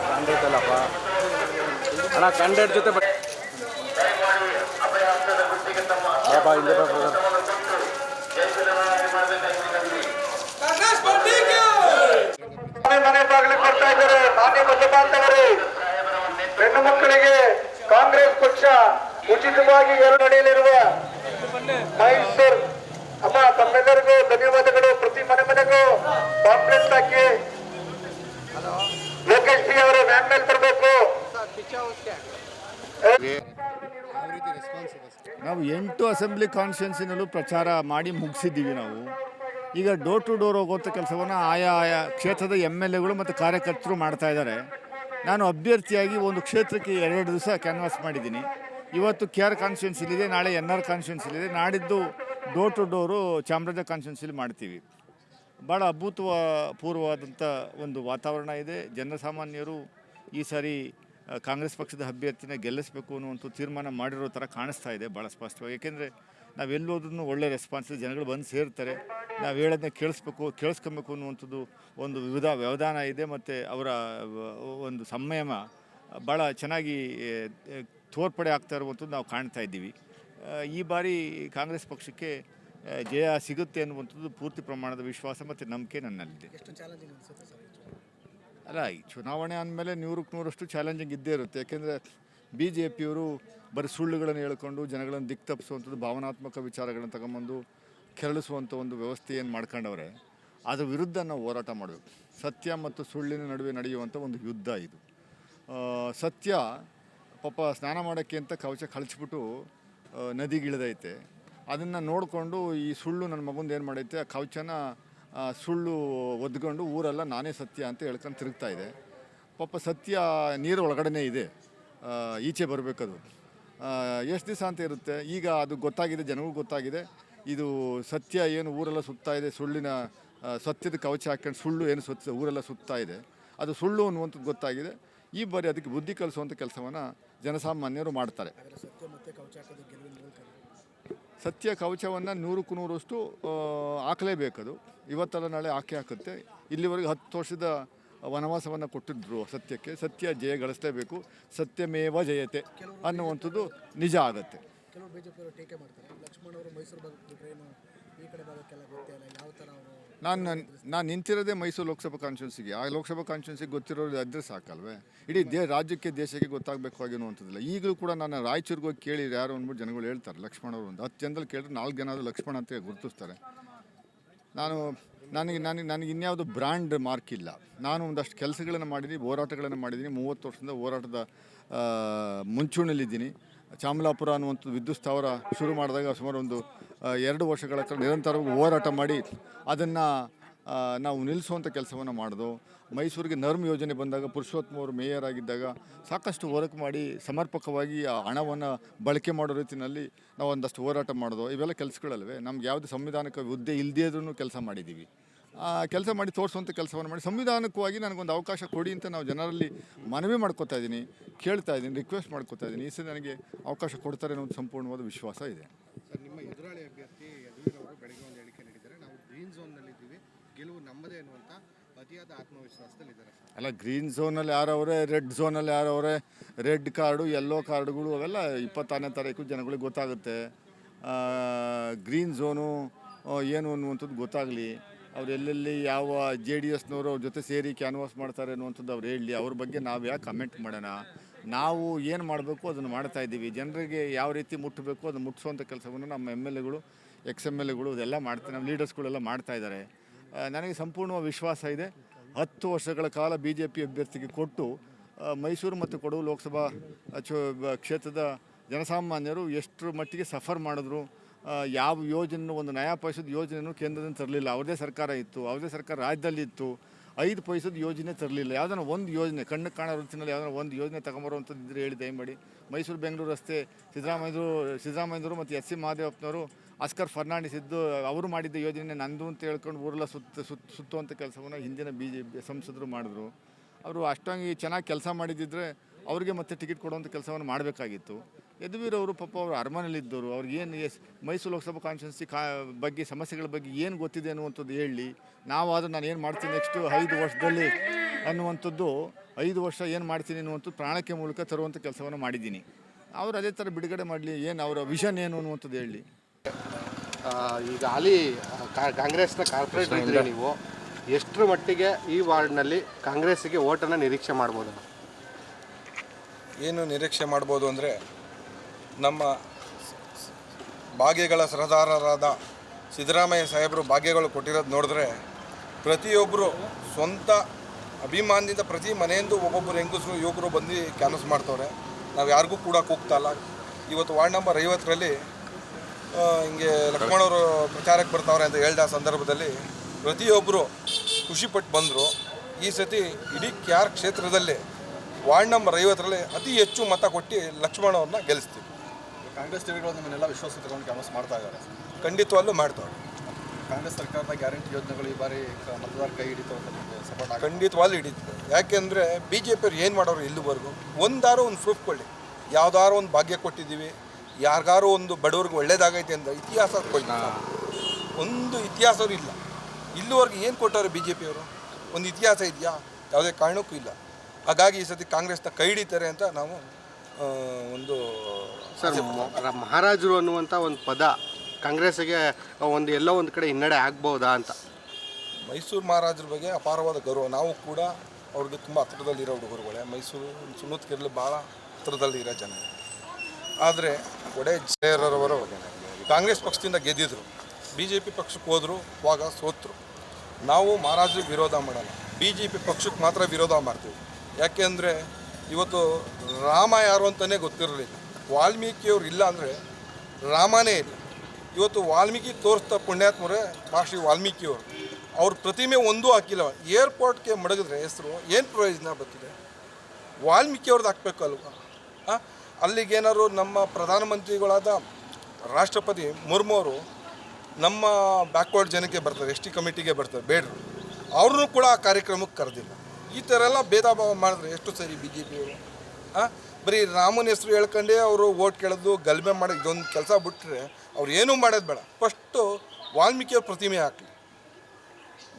Candidate ಅಲ್ಲಪ್ಪ ಅಣ್ಣ candidate ಜೊತೆ ಬ- ಬಾಬಾ ಹಿಂದೆ ಬಾ brother. ಕಾಂಗ್ರೆಸ್ ಪಾರ್ಟಿ ಮನೆ ಮನೆ ಬಾಗಿಲು ಕೊಡ್ತಾ ಇದ್ದಾರೆ. ಮಾನ್ಯ ಮತದಾರರು ಹೆಣ್ಣು ಮಕ್ಕಳಿಗೆ ಕಾಂಗ್ರೆಸ್ ಪಕ್ಷ ಉಚಿತವಾಗಿ ಎರಡು ನಡೆಯಲಿರುವ ಮೈಸೂರು, ಅಮ್ಮ ತಮ್ಮೆಲ್ಲರಿಗೂ ಧನ್ಯವಾದಗಳು. ಪ್ರತಿ ಮನೆ ಮನೆಗೂ ಪಾಂಪ್ಲೆಟ್ ಹಾಕಿ. ಲೋಕೇಶ್ ಸಿಂಗ್ ಅವರು ವ್ಯಾನ್ ಮೇಲೆ ತರಬೇಕು. ನಾವು ಎಂಟು ಅಸೆಂಬ್ಲಿ ಕಾನ್ಸ್ಟಿಟ್ಯೂನ್ಸಿನಲ್ಲೂ ಪ್ರಚಾರ ಮಾಡಿ ಮುಗಿಸಿದ್ದೀವಿ ನಾವು. ಈಗ ಡೋರ್ ಟು ಡೋರ್ ಹೋಗುವಂಥ ಕೆಲಸವನ್ನು ಆಯಾ ಆಯಾ ಕ್ಷೇತ್ರದ ಎಂ ಎಲ್ ಎಗಳು ಮತ್ತು ಕಾರ್ಯಕರ್ತರು ಮಾಡ್ತಾ ಇದ್ದಾರೆ. ನಾನು ಅಭ್ಯರ್ಥಿಯಾಗಿ ಒಂದು ಕ್ಷೇತ್ರಕ್ಕೆ ಎರಡು ದಿವಸ ಕ್ಯಾನ್ವಾಸ್ ಮಾಡಿದ್ದೀನಿ. ಇವತ್ತು ಕೆ ಆರ್ ಕಾನ್ಸ್ಟಿಟ್ಯೂನ್ಸಿಲಿದೆ ನಾಳೆ ಎನ್ ಆರ್ ಕಾನ್ಸ್ಟಿಟ್ಯೂನ್ಸಿಲಿದೆ ನಾಡಿದ್ದು ಡೋರ್ ಟು ಡೋರು ಚಾಮರಾಜ ಕಾನ್ಸ್ಟಿಟ್ಯೂನ್ಸಿಲಿ ಮಾಡ್ತೀವಿ. ಭಾಳ ಅಭೂತವ ಪೂರ್ವವಾದಂಥ ಒಂದು ವಾತಾವರಣ ಇದೆ. ಜನಸಾಮಾನ್ಯರು ಈ ಸಾರಿ ಕಾಂಗ್ರೆಸ್ ಪಕ್ಷದ ಅಭ್ಯರ್ಥಿನ ಗೆಲ್ಲಿಸಬೇಕು ಅನ್ನುವಂಥ ತೀರ್ಮಾನ ಮಾಡಿರೋ ಥರ ಕಾಣಿಸ್ತಾ ಇದೆ ಭಾಳ ಸ್ಪಷ್ಟವಾಗಿ. ಯಾಕೆಂದರೆ ನಾವೆಲ್ಲೋದ್ರೂ ಒಳ್ಳೆ ರೆಸ್ಪಾನ್ಸ್ ಜನಗಳು ಬಂದು ಸೇರ್ತಾರೆ. ನಾವು ಹೇಳೋದನ್ನ ಕೇಳಿಸ್ಬೇಕು, ಕೇಳಿಸ್ಕೊಬೇಕು ಅನ್ನುವಂಥದ್ದು ಒಂದು ವಿವಿಧ ವ್ಯವಧಾನ ಇದೆ. ಮತ್ತು ಅವರ ಒಂದು ಸಂಯಮ ಭಾಳ ಚೆನ್ನಾಗಿ ತೋರ್ಪಡೆ ಆಗ್ತಾ ಇರುವಂಥದ್ದು ನಾವು ಕಾಣ್ತಾ ಇದ್ದೀವಿ. ಈ ಬಾರಿ ಕಾಂಗ್ರೆಸ್ ಪಕ್ಷಕ್ಕೆ ಜಯ ಸಿಗುತ್ತೆ ಅನ್ನುವಂಥದ್ದು ಪೂರ್ತಿ ಪ್ರಮಾಣದ ವಿಶ್ವಾಸ ಮತ್ತು ನಂಬಿಕೆ ನನ್ನಲ್ಲಿದೆ. ಅಲ್ಲ ಈ ಚುನಾವಣೆ ಅಂದಮೇಲೆ ನೂರಕ್ಕೆ ನೂರಷ್ಟು ಚಾಲೆಂಜಿಂಗ್ ಇದ್ದೇ ಇರುತ್ತೆ. ಯಾಕೆಂದರೆ ಬಿ ಜೆ ಪಿಯವರು ಬರೀ ಸುಳ್ಳುಗಳನ್ನು ಹೇಳ್ಕೊಂಡು ಜನಗಳನ್ನು ದಿಕ್ಕು ತಪ್ಪಿಸುವಂಥದ್ದು ಭಾವನಾತ್ಮಕ ವಿಚಾರಗಳನ್ನು ತಗೊಂಬಂದು ಕೆರಳಿಸುವಂಥ ಒಂದು ವ್ಯವಸ್ಥೆ ಏನು ಮಾಡ್ಕೊಂಡವ್ರೆ ಅದರ ವಿರುದ್ಧ ನಾವು ಹೋರಾಟ ಮಾಡಬೇಕು. ಸತ್ಯ ಮತ್ತು ಸುಳ್ಳಿನ ನಡುವೆ ನಡೆಯುವಂಥ ಒಂದು ಯುದ್ಧ ಇದು. ಸತ್ಯ ಪಾಪ ಸ್ನಾನ ಮಾಡೋಕ್ಕೆ ಅಂತ ಕವಚ ಕಳಿಸ್ಬಿಟ್ಟು ನದಿಗಿಳಿದೈತೆ ಅದನ್ನು ನೋಡಿಕೊಂಡು ಈ ಸುಳ್ಳು ನನ್ನ ಮಗುಂದು ಏನು ಮಾಡೈತೆ, ಆ ಕವಚನ ಸುಳ್ಳು ಒದ್ಕೊಂಡು ಊರೆಲ್ಲ ನಾನೇ ಸತ್ಯ ಅಂತ ಹೇಳ್ಕೊಂಡು ತಿರುಗ್ತಾ ಇದೆ. ಪಾಪ ಸತ್ಯ ನೀರು ಒಳಗಡೆನೇ ಇದೆ. ಈಚೆ ಬರಬೇಕದು. ಎಷ್ಟು ದಿವಸ ಅಂತ ಇರುತ್ತೆ? ಈಗ ಅದು ಗೊತ್ತಾಗಿದೆ ಜನಗೂ ಗೊತ್ತಾಗಿದೆ. ಇದು ಸತ್ಯ ಏನು ಊರೆಲ್ಲ ಸುತ್ತಾ ಇದೆ, ಸುಳ್ಳಿನ ಸತ್ಯದ ಕವಚ ಹಾಕ್ಕೊಂಡು ಸುಳ್ಳು ಏನು ಸುತ್ತ ಊರೆಲ್ಲ ಸುತ್ತಾ ಇದೆ. ಅದು ಸುಳ್ಳು ಅನ್ನುವಂಥದ್ದು ಗೊತ್ತಾಗಿದೆ. ಈ ಬಾರಿ ಅದಕ್ಕೆ ಬುದ್ಧಿ ಕಲಿಸುವಂಥ ಕೆಲಸವನ್ನು ಜನಸಾಮಾನ್ಯರು ಮಾಡ್ತಾರೆ. ಸತ್ಯ ಕವಚವನ್ನು ನೂರಕ್ಕೂ ನೂರಷ್ಟು ಹಾಕಲೇಬೇಕದು. ಇವತ್ತಲ್ಲ ನಾಳೆ ಹಾಕಿ ಹಾಕುತ್ತೆ. ಇಲ್ಲಿವರೆಗೆ ಹತ್ತು ವರ್ಷದ ವನವಾಸವನ್ನು ಕೊಟ್ಟಿದ್ರು ಸತ್ಯಕ್ಕೆ. ಸತ್ಯ ಜಯ ಗಳಿಸಲೇಬೇಕು. ಸತ್ಯಮೇವ ಜಯತೆ ಅನ್ನುವಂಥದ್ದು ನಿಜ ಆಗುತ್ತೆ. ಕೆಲವು ಬಿಜೆಪಿಯವರು ಟೀಕೆ ಮಾಡ್ತಾರೆ. ಲಕ್ಷ್ಮಣ್ ಅವರು ಮೈಸೂರು ಭಾಗಕ್ಕೆ ಬಿಟ್ರೇನು ಈ ಕಡೆ ಯಾವ ಥರ ನಾನು ನಾನು ನಿಂತಿರೋದೇ ಮೈಸೂರು ಲೋಕಸಭಾ ಕಾನ್ಸ್ಟಿಟ್ಯೂನ್ಸಿಗೆ ಆ ಲೋಕಸಭಾ ಕಾನ್ಸ್ಟಿಟ್ಯೂನ್ಸಿಗೆ ಗೊತ್ತಿರೋರು ಅದ್ರೆ ಸಾಕಲ್ವೇ? ಇಡೀ ದೇ ರಾಜ್ಯಕ್ಕೆ, ದೇಶಕ್ಕೆ ಗೊತ್ತಾಗಬೇಕು ಆಗಿರುವಂಥದ್ದಿಲ್ಲ ಈಗಲೂ ಕೂಡ ನಾನು ರಾಯಚೂರಿಗೆ ಹೋಗಿ ಕೇಳಿ ಯಾರು ಅಂದ್ಬಿಟ್ಟು ಜನಗಳು ಹೇಳ್ತಾರೆ, ಲಕ್ಷ್ಮಣ ಅವರು ಒಂದು ಹತ್ತು ಜನದಲ್ಲಿ ಕೇಳಿದ್ರೆ ನಾಲ್ಕು ಜನ ಲಕ್ಷ್ಮಣ ಅಂತ ಗುರುತಿಸ್ತಾರೆ. ನಾನು ನನಗೆ ನನಗೆ ನನಗೆ ಇನ್ಯಾವುದು ಬ್ರ್ಯಾಂಡ್ ಮಾರ್ಕ್ ಇಲ್ಲ. ನಾನು ಒಂದಷ್ಟು ಕೆಲಸಗಳನ್ನು ಮಾಡಿದ್ದೀನಿ, ಹೋರಾಟಗಳನ್ನು ಮಾಡಿದ್ದೀನಿ. ಮೂವತ್ತು ವರ್ಷದಿಂದ ಹೋರಾಟದ ಮುಂಚೂಣಿಯಲ್ಲಿದ್ದೀನಿ. ಚಾಮಲಾಪುರ ಅನ್ನುವಂಥ ವಿದ್ಯುತ್ ಸ್ಥಾವರ ಶುರು ಮಾಡಿದಾಗ ಸುಮಾರು ಒಂದು ಎರಡು ವರ್ಷಗಳ ಹತ್ರ ನಿರಂತರವಾಗಿ ಹೋರಾಟ ಮಾಡಿ ಅದನ್ನು ನಾವು ನಿಲ್ಲಿಸುವಂಥ ಕೆಲಸವನ್ನು ಮಾಡಿದೋ ಮೈಸೂರಿಗೆ ನರ್ಮ್ ಯೋಜನೆ ಬಂದಾಗ ಪುರುಷೋತ್ತಮ ಅವರು ಮೇಯರ್ ಆಗಿದ್ದಾಗ ಸಾಕಷ್ಟು ವರ್ಕ್ ಮಾಡಿ ಸಮರ್ಪಕವಾಗಿ ಆ ಹಣವನ್ನು ಬಳಕೆ ಮಾಡೋ ರೀತಿಯಲ್ಲಿ ನಾವು ಒಂದಷ್ಟು ಹೋರಾಟ ಮಾಡೋದು ಇವೆಲ್ಲ ಕೆಲಸಗಳಲ್ವೇ? ನಮ್ಗೆ ಯಾವುದೇ ಸಂವಿಧಾನಕ್ಕೆ ಹುದ್ದೆ ಇಲ್ಲದೇ ಇದ್ರೂ ಕೆಲಸ ಮಾಡಿದ್ದೀವಿ. ಕೆಲಸ ಮಾಡಿ ತೋರಿಸುವಂಥ ಕೆಲಸವನ್ನು ಮಾಡಿ ಸಂವಿಧಾನಿಕವಾಗಿ ನನಗೊಂದು ಅವಕಾಶ ಕೊಡಿ ಅಂತ ನಾವು ಜನರಲ್ಲಿ ಮನವಿ ಮಾಡ್ಕೋತಾ ಇದ್ದೀನಿ ಕೇಳ್ತಾ ಇದ್ದೀನಿ ರಿಕ್ವೆಸ್ಟ್ ಮಾಡ್ಕೋತಾ ಇದ್ದೀನಿ ಈ ಸಲ ನನಗೆ ಅವಕಾಶ ಕೊಡ್ತಾರೆ ಅನ್ನೋ ಒಂದು ಸಂಪೂರ್ಣವಾದ ವಿಶ್ವಾಸ ಇದೆ. ಸರ್ ನಿಮ್ಮ ಎದುರಾಳಿ ಅಭ್ಯರ್ಥಿ ಯದುವೀರವರು ಬೆಳಗ್ಗೆ ಒಂದು ಹೇಳಿಕೆ ನೀಡಿದ್ದಾರೆ. ನಾವು ಗ್ರೀನ್ ಝೋನ್ನಲ್ಲಿದ್ದೀವಿ ಗೆಲುವು ನಮ್ಮದೇ ಅನ್ನುವಂಥ ಅತಿಯಾದ ಆತ್ಮವಿಶ್ವಾಸದಲ್ಲಿದ್ದಾರೆ ಅಲ್ಲ ಗ್ರೀನ್ ಝೋನಲ್ಲಿ ಯಾರವರೇ ರೆಡ್ ಝೋನಲ್ಲಿ ಯಾರವರೇ ರೆಡ್ ಕಾರ್ಡು ಯೆಲ್ಲೋ ಕಾರ್ಡುಗಳು ಅವೆಲ್ಲ ಇಪ್ಪತ್ತಾರನೇ ತಾರೀಕು ಜನಗಳಿಗೆ ಗೊತ್ತಾಗುತ್ತೆ. ಗ್ರೀನ್ ಝೋನು ಏನು ಅನ್ನುವಂಥದ್ದು ಗೊತ್ತಾಗಲಿ. ಅವ್ರು ಎಲ್ಲೆಲ್ಲಿ ಯಾವ ಜೆ ಡಿ ಎಸ್ನವರು ಅವ್ರ ಜೊತೆ ಸೇರಿ ಕ್ಯಾನ್ವಾಸ್ ಮಾಡ್ತಾರೆ ಅನ್ನುವಂಥದ್ದು ಅವ್ರು ಹೇಳಿ, ಅವ್ರ ಬಗ್ಗೆ ನಾವು ಯಾಕೆ ಕಮೆಂಟ್ ಮಾಡೋಣ? ನಾವು ಏನು ಮಾಡಬೇಕು ಅದನ್ನು ಮಾಡ್ತಾ ಇದ್ದೀವಿ. ಜನರಿಗೆ ಯಾವ ರೀತಿ ಮುಟ್ಟಬೇಕು ಅದನ್ನು ಮುಟ್ಟಿಸುವಂಥ ಕೆಲಸವನ್ನು ನಮ್ಮ ಎಂ ಎಲ್ ಎಗಳು ಎಕ್ಸ್ ಎಂ ಎಲ್ ಎಗಳು ಇದೆಲ್ಲ ಮಾಡ್ತಾರೆ ನಮ್ಮ ಲೀಡರ್ಸ್ಗಳೆಲ್ಲ ಮಾಡ್ತಾ ಇದ್ದಾರೆ. ನನಗೆ ಸಂಪೂರ್ಣ ವಿಶ್ವಾಸ ಇದೆ. ಹತ್ತು ವರ್ಷಗಳ ಕಾಲ ಬಿ ಜೆ ಪಿ ಅಭ್ಯರ್ಥಿಗೆ ಕೊಟ್ಟು ಮೈಸೂರು ಮತ್ತು ಕೊಡಗು ಲೋಕಸಭಾ ಕ್ಷೇತ್ರದ ಜನಸಾಮಾನ್ಯರು ಎಷ್ಟರ ಮಟ್ಟಿಗೆ ಸಫರ್ ಮಾಡಿದ್ರು ಯಾವ ಯೋಜನೆ ಒಂದು ನಯಾ ಪೈಸದ ಯೋಜನೆಯೂ ಕೇಂದ್ರದಿಂದ ತರಲಿಲ್ಲ. ಅವ್ರದೇ ಸರ್ಕಾರ ಇತ್ತು, ಅವ್ರದೇ ಸರ್ಕಾರ ರಾಜ್ಯದಲ್ಲಿ ಇತ್ತು. ಐದು ಪೈಸದ ಯೋಜನೆ ತರಲಿಲ್ಲ. ಯಾವ್ದಾನ ಒಂದು ಯೋಜನೆ, ಕಣ್ಣು ಕಾಣೋ ರೀತಿಯಲ್ಲಿ ಯಾವ್ದಾರ ಒಂದು ಯೋಜನೆ ತಗೊಂಬರುವಂಥದ್ದು ಇದ್ರೆ ಹೇಳಿ ದಯಮಾಡಿ. ಮೈಸೂರು, ಬೆಂಗಳೂರು ರಸ್ತೆ ಸಿದ್ದರಾಮಯ್ಯರು ಸಿದ್ದರಾಮಯ್ಯರು ಮತ್ತು ಎಸ್ ಸಿ ಮಹಾದೇವಪ್ಪನವರು ಅಸ್ಕರ್ ಫರ್ನಾಂಡಿಸ್ ಇದ್ದು ಅವರು ಮಾಡಿದ್ದ ಯೋಜನೆ ನಂದು ಅಂತ ಹೇಳ್ಕೊಂಡು ಊರೆಲ್ಲ ಸುತ್ತ ಸುತ್ತ, ಸುತ್ತುವಂಥ ಕೆಲಸವನ್ನು ಹಿಂದಿನ ಬಿ ಜೆ ಸಂಸದರು ಮಾಡಿದ್ರು. ಅವರು ಅಷ್ಟೊಂದು ಚೆನ್ನಾಗಿ ಕೆಲಸ ಮಾಡಿದ್ದಿದ್ರೆ ಅವ್ರಿಗೆ ಮತ್ತೆ ಟಿಕೆಟ್ ಕೊಡುವಂಥ ಕೆಲಸವನ್ನು ಮಾಡಬೇಕಾಗಿತ್ತು. ಯದುವೀರವರು ಪಾಪ ಅವರು ಅರಮನೆಯಲ್ಲಿದ್ದವರು, ಅವ್ರಿಗೆ ಏನು ಎಸ್ ಮೈಸೂರು ಲೋಕಸಭಾ ಕಾನ್ಸ್ಟಿಟ್ಯೂನ್ಸಿ ಕಾ ಬಗ್ಗೆ ಸಮಸ್ಯೆಗಳ ಬಗ್ಗೆ ಏನು ಗೊತ್ತಿದೆ ಅನ್ನುವಂಥದ್ದು ಹೇಳಿ ನಾವಾದರೂ ನಾನು ಏನು ಮಾಡ್ತೀನಿ ನೆಕ್ಸ್ಟು ಐದು ವರ್ಷದಲ್ಲಿ ಅನ್ನುವಂಥದ್ದು, ಐದು ವರ್ಷ ಏನು ಮಾಡ್ತೀನಿ ಅನ್ನುವಂಥದ್ದು ಪ್ರಾಣಕ್ಕೆ ಮೂಲಕ ತರುವಂಥ ಕೆಲಸವನ್ನು ಮಾಡಿದ್ದೀನಿ. ಅವರು ಅದೇ ಥರ ಬಿಡುಗಡೆ ಮಾಡಲಿ, ಏನು ಅವರ ವಿಷನ್ ಏನು ಅನ್ನುವಂಥದ್ದು ಹೇಳಿ. ಈಗ ಕಾ- ಕಾಂಗ್ರೆಸ್ನ ಕಾರ್ಪೊರೇಟ್ ನೀವು ಎಷ್ಟರ ಮಟ್ಟಿಗೆ ಈ ವಾರ್ಡ್ನಲ್ಲಿ ಕಾಂಗ್ರೆಸ್ಸಿಗೆ ಓಟನ್ನು ನಿರೀಕ್ಷೆ ಮಾಡ್ಬೋದು? ಏನು ನಿರೀಕ್ಷೆ ಮಾಡ್ಬೋದು ಅಂದರೆ ನಮ್ಮ ಭಾಗ್ಯಗಳ ಸರದಾರರಾದ ಸಿದ್ದರಾಮಯ್ಯ ಸಾಹೇಬರು ಭಾಗ್ಯಗಳು ಕೊಟ್ಟಿರೋದು ನೋಡಿದ್ರೆ ಪ್ರತಿಯೊಬ್ಬರು ಸ್ವಂತ ಅಭಿಮಾನದಿಂದ ಪ್ರತಿ ಮನೆಯಿಂದ ಒಬ್ಬೊಬ್ಬರು ಹೆಂಗಸರು, ಯುವಕರು ಬಂದು ಕ್ಯಾನ್ವಸ್ ಮಾಡ್ತವ್ರೆ. ನಾವು ಯಾರಿಗೂ ಕೂಡ ಕೂಗ್ತಾಯಿಲ್ಲ ಇವತ್ತು ವಾರ್ಡ್ ನಂಬರ್ ಐವತ್ತರಲ್ಲಿ ಹಿಂಗೆ ಲಕ್ಷ್ಮಣವರು ಪ್ರಚಾರಕ್ಕೆ ಬರ್ತಾವ್ರೆ ಅಂತ ಹೇಳಿದ ಸಂದರ್ಭದಲ್ಲಿ ಪ್ರತಿಯೊಬ್ಬರು ಖುಷಿಪಟ್ಟು ಬಂದರು. ಈ ಸತಿ ಇಡೀ ಕ್ಯಾರ್ ಕ್ಷೇತ್ರದಲ್ಲಿ ವಾರ್ಡ್ ನಂಬರ್ ಐವತ್ತರಲ್ಲಿ ಅತಿ ಹೆಚ್ಚು ಮತ ಕೊಟ್ಟು ಲಕ್ಷ್ಮಣವನ್ನು ಅವ್ರನ್ನ ಗೆಲ್ಲಿಸ್ತೀವಿ. ಕಾಂಗ್ರೆಸ್ ಟಿವಿಗಳು ನಿಮ್ಮನ್ನೆಲ್ಲ ವಿಶ್ವಾಸ ತಗೊಂಡು ಕೆಲಸ ಮಾಡ್ತಾ ಇದ್ದಾರೆ. ಖಂಡಿತವಾಗ್ಲೂ ಮಾಡ್ತಾವೆ ಕಾಂಗ್ರೆಸ್ ಸರ್ಕಾರದ ಗ್ಯಾರಂಟಿ ಯೋಜನೆಗಳು ಈ ಬಾರಿ ಮತದಾರ ಕೈ ಹಿಡಿತು ಖಂಡಿತವಾಗ್ಲೂ ಹಿಡಿತು ಯಾಕೆಂದರೆ ಬಿ ಜೆ ಪಿಯವ್ರು ಏನು ಮಾಡೋರು ಇಲ್ಲಿವರೆಗೂ? ಒಂದಾರು ಒಂದು ಪ್ರೂಫ್ ಕೊಡಿ. ಯಾವ್ದಾರು ಒಂದು ಭಾಗ್ಯ ಕೊಟ್ಟಿದ್ದೀವಿ. ಯಾರಿಗಾರು ಒಂದು ಬಡವ್ರಿಗೆ ಒಳ್ಳೇದಾಗೈತೆ ಅಂತ ಇತಿಹಾಸ ಕೊಡಿ. ಒಂದು ಇತಿಹಾಸವೂ ಇಲ್ಲ. ಇಲ್ಲಿವರೆಗೂ ಏನು ಕೊಟ್ಟವ್ರೆ ಬಿ ಜೆ ಪಿಯವರು ಒಂದು ಇತಿಹಾಸ ಇದೆಯಾ? ಯಾವುದೇ ಕಾರಣಕ್ಕೂ ಇಲ್ಲ. ಹಾಗಾಗಿ ಈ ಸತಿ ಕಾಂಗ್ರೆಸ್ನ ಕೈ ಹಿಡಿತಾರೆ ಅಂತ ನಾವು ಒಂದು ಸರ್ ಮಹಾರಾಜರು ಅನ್ನುವಂಥ ಒಂದು ಪದ ಕಾಂಗ್ರೆಸ್ಗೆ ಒಂದು ಎಲ್ಲೋ ಒಂದು ಕಡೆ ಹಿನ್ನಡೆ ಆಗ್ಬೋದಾ ಅಂತ. ಮೈಸೂರು ಮಹಾರಾಜರ ಬಗ್ಗೆ ಅಪಾರವಾದ ಗೌರವ. ನಾವು ಕೂಡ ಅವ್ರಿಗೆ ತುಂಬ ಹತ್ರದಲ್ಲಿರೋ ಹುಡುಗರುಗಳೇ. ಮೈಸೂರು ಸುನೂತ್ಕೆರ್ಲು ಭಾಳ ಹತ್ರದಲ್ಲಿ ಇರೋ ಜನ. ಆದರೆ ಒಡೆ ಜಯರವರು ಕಾಂಗ್ರೆಸ್ ಪಕ್ಷದಿಂದ ಗೆದ್ದಿದ್ರು. ಬಿ ಜೆ ಪಿ ಪಕ್ಷಕ್ಕೆ ಹೋದರು ಅವಾಗ ಸೋತರು. ನಾವು ಮಹಾರಾಜರಿಗೆ ವಿರೋಧ ಮಾಡಲ್ಲ. ಬಿ ಜೆ ಪಿ ಪಕ್ಷಕ್ಕೆ ಮಾತ್ರ ವಿರೋಧ ಮಾಡ್ತೀವಿ. ಯಾಕೆಂದರೆ ಇವತ್ತು ರಾಮ ಯಾರು ಅಂತಲೇ ಗೊತ್ತಿರಲಿಲ್ಲ. ವಾಲ್ಮೀಕಿಯವ್ರು ಇಲ್ಲ ಅಂದರೆ ರಾಮನೇ ಇಲ್ಲ. ಇವತ್ತು ವಾಲ್ಮೀಕಿ ತೋರಿಸ್ತಾ ಪುಣ್ಯಾತ್ಮರೇ ಮಹರ್ಷಿ ವಾಲ್ಮೀಕಿಯವರು. ಅವ್ರ ಪ್ರತಿಮೆ ಒಂದೂ ಹಾಕಿಲ್ಲ. ಏರ್ಪೋರ್ಟ್ಗೆ ಮಡಗಿದ್ರೆ ಹೆಸರು ಏನು ಪ್ರಯೋಜನ ಬರ್ತಿದೆ? ವಾಲ್ಮೀಕಿಯವ್ರದ್ದು ಹಾಂ ಅಲ್ಲಿಗೇನಾದ್ರು ನಮ್ಮ ಪ್ರಧಾನಮಂತ್ರಿಗಳಾದ ರಾಷ್ಟ್ರಪತಿ ಮುರ್ಮು ಅವರು ನಮ್ಮ ಬ್ಯಾಕ್ವರ್ಡ್ ಜನಕ್ಕೆ ಬರ್ತಾರೆ, ಎಸ್ ಟಿ ಕಮಿಟಿಗೆ ಬರ್ತಾರೆ, ಬೇಡರು. ಅವ್ರನ್ನೂ ಕೂಡ ಆ ಕಾರ್ಯಕ್ರಮಕ್ಕೆ ಕರೆದಿಲ್ಲ. ಈ ಥರ ಎಲ್ಲ ಭೇದ ಭಾವ ಮಾಡಿದ್ರೆ ಎಷ್ಟು ಸರಿ ಬಿ ಜೆ ಪಿಯವರು ಹಾಂ ಬರೀ ರಾಮನ ಹೆಸರು ಹೇಳ್ಕೊಂಡೇ ಅವರು ಓಟ್ ಕೇಳೋದು, ಗಲ್ಬೆ ಮಾಡಿ ಇದೊಂದು ಕೆಲಸ ಬಿಟ್ಟರೆ ಅವ್ರು ಏನೂ ಮಾಡೋದು ಬೇಡ. ಫಸ್ಟು ವಾಲ್ಮೀಕಿಯವ್ರ ಪ್ರತಿಮೆ ಹಾಕಲಿ.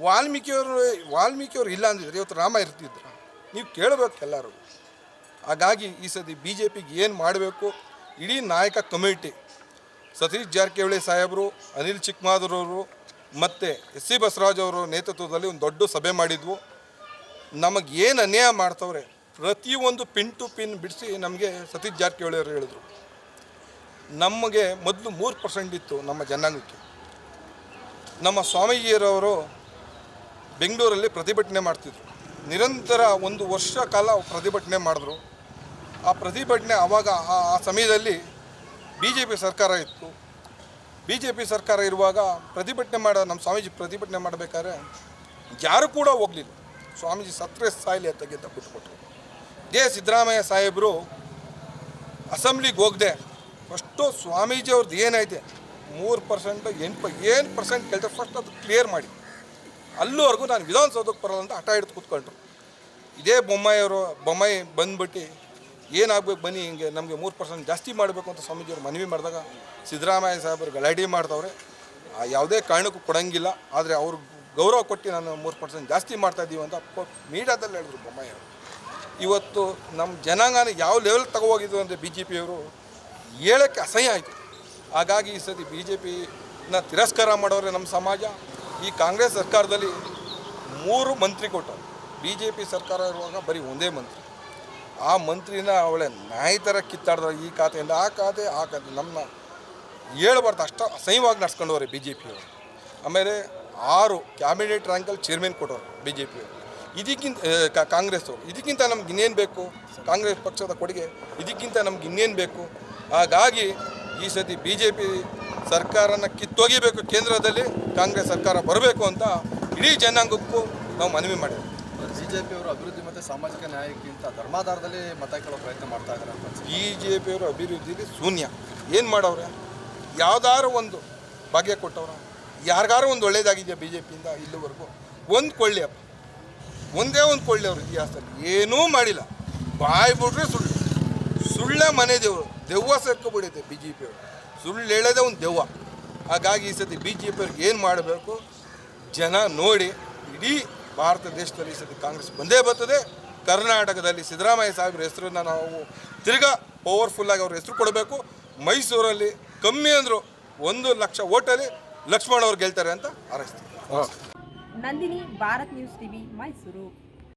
ವಾಲ್ಮೀಕಿಯವರು, ವಾಲ್ಮೀಕಿಯವ್ರು ಇಲ್ಲ ಅಂದಿದ್ರೆ ಇವತ್ತು ರಾಮ ಇರ್ತಿದ್ರ. ನೀವು ಕೇಳಬೇಕು ಎಲ್ಲರೂ. ಹಾಗಾಗಿ ಈ ಸತಿ ಬಿ ಜೆ ಪಿಗೆ ಏನು ಮಾಡಬೇಕು? ಇಡೀ ನಾಯಕ ಕಮಿಟಿ, ಸತೀಶ್ ಜಾರಕಿಹೊಳಿ ಸಾಹೇಬರು, ಅನಿಲ್ ಚಿಕ್ಕಮಾದೂರವರು ಮತ್ತು ಎಸ್ ಸಿ ಬಸವರಾಜ್ ಅವರು ನೇತೃತ್ವದಲ್ಲಿ ಒಂದು ದೊಡ್ಡ ಸಭೆ ಮಾಡಿದ್ವು. ನಮಗೆ ಏನು ಅನ್ಯಾಯ ಮಾಡ್ತವ್ರೆ? ಪ್ರತಿಯೊಂದು ಪಿನ್ ಟು ಪಿನ್ ಬಿಡಿಸಿ ನಮಗೆ ಸತೀಶ್ ಜಾರಕಿಹೊಳಿ ಅವರು ಹೇಳಿದ್ರು. ನಮಗೆ ಮೊದಲು ಮೂರು ಪರ್ಸೆಂಟ್ ಇತ್ತು ನಮ್ಮ ಜನಾಂಗಕ್ಕೆ. ನಮ್ಮ ಸ್ವಾಮೀಜಿಯರವರು ಬೆಂಗಳೂರಲ್ಲಿ ಪ್ರತಿಭಟನೆ ಮಾಡ್ತಿದ್ರು. ನಿರಂತರ ಒಂದು ವರ್ಷ ಕಾಲ ಪ್ರತಿಭಟನೆ ಮಾಡಿದ್ರು. ಆ ಪ್ರತಿಭಟನೆ ಆವಾಗ ಆ ಸಮಯದಲ್ಲಿ ಬಿ ಜೆ ಪಿ ಸರ್ಕಾರ ಇತ್ತು. ಬಿ ಜೆ ಪಿ ಸರ್ಕಾರ ಇರುವಾಗ ಪ್ರತಿಭಟನೆ ಮಾಡೋ, ನಮ್ಮ ಸ್ವಾಮೀಜಿ ಪ್ರತಿಭಟನೆ ಮಾಡಬೇಕಾದ್ರೆ ಯಾರು ಕೂಡ ಹೋಗಲಿಲ್ಲ. ಸ್ವಾಮೀಜಿ ಸತ್ರೆ ಸಾಯಿಲಿ ಅಂತ ಗೆದ್ದ ಬಿಟ್ಕೊಟ್ರು ಇದೇ ಸಿದ್ದರಾಮಯ್ಯ ಸಾಹೇಬರು ಅಸೆಂಬ್ಲಿಗೆ ಹೋಗದೆ, ಫಸ್ಟು ಸ್ವಾಮೀಜಿ ಅವ್ರದ್ದು ಏನೈತೆ ಮೂರು ಪರ್ಸೆಂಟ್, ಎಂಟು ಏನು ಪರ್ಸೆಂಟ್ ಕೇಳ್ತಾರೆ ಫಸ್ಟ್ ಅದು ಕ್ಲಿಯರ್ ಮಾಡಿ. ಅಲ್ಲಿವರೆಗೂ ನಾನು ವಿಧಾನಸೌಧಕ್ಕೆ ಬರಲ್ಲ ಅಂತ ಹಠ ಹಿಡಿದು ಕೂತ್ಕೊಂಡ್ರು. ಇದೇ ಬೊಮ್ಮಾಯಿಯವರು ಬೊಮ್ಮಾಯಿ ಬಂದ್ಬಿಟ್ಟು, ಏನಾಗಬೇಕು ಬನ್ನಿ, ಹಿಂಗೆ ನಮಗೆ ಮೂರು ಪರ್ಸೆಂಟ್ ಜಾಸ್ತಿ ಮಾಡಬೇಕು ಅಂತ ಸ್ವಾಮೀಜಿಯವರು ಮನವಿ ಮಾಡಿದಾಗ ಸಿದ್ದರಾಮಯ್ಯ ಸಾಹೇಬರು ಗಲಾಟೆ ಮಾಡ್ತವ್ರೆ. ಯಾವುದೇ ಕಾರಣಕ್ಕೂ ಕೊಡಂಗಿಲ್ಲ, ಆದರೆ ಅವ್ರು ಗೌರವ ಕೊಟ್ಟು ನಾನು ಮೂರು ಪರ್ಸೆಂಟ್ ಜಾಸ್ತಿ ಮಾಡ್ತಾ ಇದ್ದೀವಿ ಅಂತ ಮೀಡಿಯಾದಲ್ಲಿ ಹೇಳಿದ್ರು ಬೊಮ್ಮಾಯಿಯವರು ಇವತ್ತು ನಮ್ಮ ಜನಾಂಗನ ಯಾವ ಲೆವೆಲ್ ತಗೋಗಿದ್ರು ಅಂದರೆ ಬಿ ಜೆ ಪಿಯವರು ಹೇಳೋಕ್ಕೆ ಅಸಹ್ಯ ಆಯಿತು. ಹಾಗಾಗಿ ಈ ಸತಿ ಬಿ ಜೆ ಪಿನ ತಿರಸ್ಕಾರ ಮಾಡೋರೆ ನಮ್ಮ ಸಮಾಜ. ಈ ಕಾಂಗ್ರೆಸ್ ಸರ್ಕಾರದಲ್ಲಿ ಮೂರು ಮಂತ್ರಿ ಕೊಟ್ಟರು ಬಿ ಜೆ ಪಿ ಸರ್ಕಾರ ಇರುವಾಗ ಬರೀ ಒಂದೇ ಮಂತ್ರಿ. ಆ ಮಂತ್ರಿನ ಅವಳೆ ನಾಯಿ ಥರ ಕಿತ್ತಾಡಿದ್ರೆ ಈ ಖಾತೆಯಿಂದ. ಆ ಖಾತೆ ಆ ಖಾತೆ. ನಮ್ಮ ಹೇಳ್ಬಾರ್ದು. ಅಷ್ಟು ಅಸಹ್ಯವಾಗಿ ನಡ್ಸ್ಕೊಂಡವ್ರೆ ಬಿ ಜೆ ಪಿಯವರು ಆಮೇಲೆ ಆರು ಕ್ಯಾಬಿನೆಟ್ ರ್ಯಾಂಕಲ್ಲಿ ಚೇರ್ಮನ್ ಕೊಟ್ಟವರು ಬಿ ಜೆ ಪಿ ಇದಕ್ಕಿಂತ ಕಾಂಗ್ರೆಸ್ ಇದಕ್ಕಿಂತ ನಮ್ಗೆ ಇನ್ನೇನು ಬೇಕು? ಕಾಂಗ್ರೆಸ್ ಪಕ್ಷದ ಕೊಡುಗೆ. ಇದಕ್ಕಿಂತ ನಮ್ಗೆ ಇನ್ನೇನು ಬೇಕು? ಹಾಗಾಗಿ ಈ ಸತಿ ಬಿ ಜೆ ಪಿ ಸರ್ಕಾರನ ಕಿತ್ತೊಗಿಬೇಕು ಕೇಂದ್ರದಲ್ಲಿ ಕಾಂಗ್ರೆಸ್ ಸರ್ಕಾರ ಬರಬೇಕು ಅಂತ ಇಡೀ ಜನಾಂಗಕ್ಕೂ ನಾವು ಮನವಿ ಮಾಡಿದ್ವಿ. ಬಿ ಜೆ ಪಿಯವರು ಅಭಿವೃದ್ಧಿ ಮತ್ತು ಸಾಮಾಜಿಕ ನ್ಯಾಯಕ್ಕಿಂತ ಧರ್ಮಾಧಾರದಲ್ಲಿ ಮತ ಕೇಳೋ ಪ್ರಯತ್ನ ಮಾಡ್ತಾ ಇದ್ದಾರೆ. ಬಿ ಜೆ ಪಿಯವರು ಅಭಿವೃದ್ಧಿಲಿ ಶೂನ್ಯ. ಏನು ಮಾಡವ್ರೆ? ಯಾವುದಾದ್ರು ಒಂದು ಭಾಗ್ಯ ಕೊಟ್ಟವ್ರ. ಯಾರಿಗಾರು ಒಂದು ಒಳ್ಳೇದಾಗಿದೆಯಾ ಬಿ ಜೆ ಪಿಯಿಂದ ಇಲ್ಲಿವರೆಗೂ. ಒಂದು ಕೊಳ್ಳಿ ಅಪ್ಪ. ಒಂದೇ ಒಂದು ಕೊಳ್ಳಿ ಅವ್ರ ಇತಿಹಾಸದಲ್ಲಿ. ಏನೂ ಮಾಡಿಲ್ಲ. ಬಾಯಿ ಬಿಟ್ರೆ ಸುಳ್ಳು. ಸುಳ್ಳ ಮನೆ ದೇವರು. ದೆವ್ವ ಸೇರ್ಕೊಬಿಡಿದೆ ಬಿ ಜೆ ಪಿಯವರು ಸುಳ್ಳು ಹೇಳೋದೇ ಒಂದು ದೆವ್ವ. ಹಾಗಾಗಿ ಈ ಸತಿ ಬಿ ಜೆ ಪಿಯವ್ರಿಗೆ ಏನು ಮಾಡಬೇಕು? ಜನ ನೋಡಿ ಇಡೀ ಭಾರತ ದೇಶದಲ್ಲಿ ಈ ಸತಿ ಕಾಂಗ್ರೆಸ್ ಬಂದೇ ಬರ್ತದೆ. ಕರ್ನಾಟಕದಲ್ಲಿ ಸಿದ್ದರಾಮಯ್ಯ ಸಾಹೇಬ್ರ ಹೆಸರನ್ನು ನಾವು ತಿರ್ಗಾ ಪವರ್ಫುಲ್ಲಾಗಿ ಅವ್ರ ಹೆಸರು ಕೊಡಬೇಕು. ಮೈಸೂರಲ್ಲಿ ಕಮ್ಮಿ ಅಂದರು ಒಂದು ಲಕ್ಷ ಓಟಲ್ಲಿ ಲಕ್ಷ್ಮಣ್ ಅವ್ರು ಗೆಲ್ತಾರೆ ಅಂತ ಹಾರೈಸ್ತೀನಿ ನಂದಿನಿ ಭಾರತ್ ನ್ಯೂಸ್ ಟಿವಿ ಮೈಸೂರು.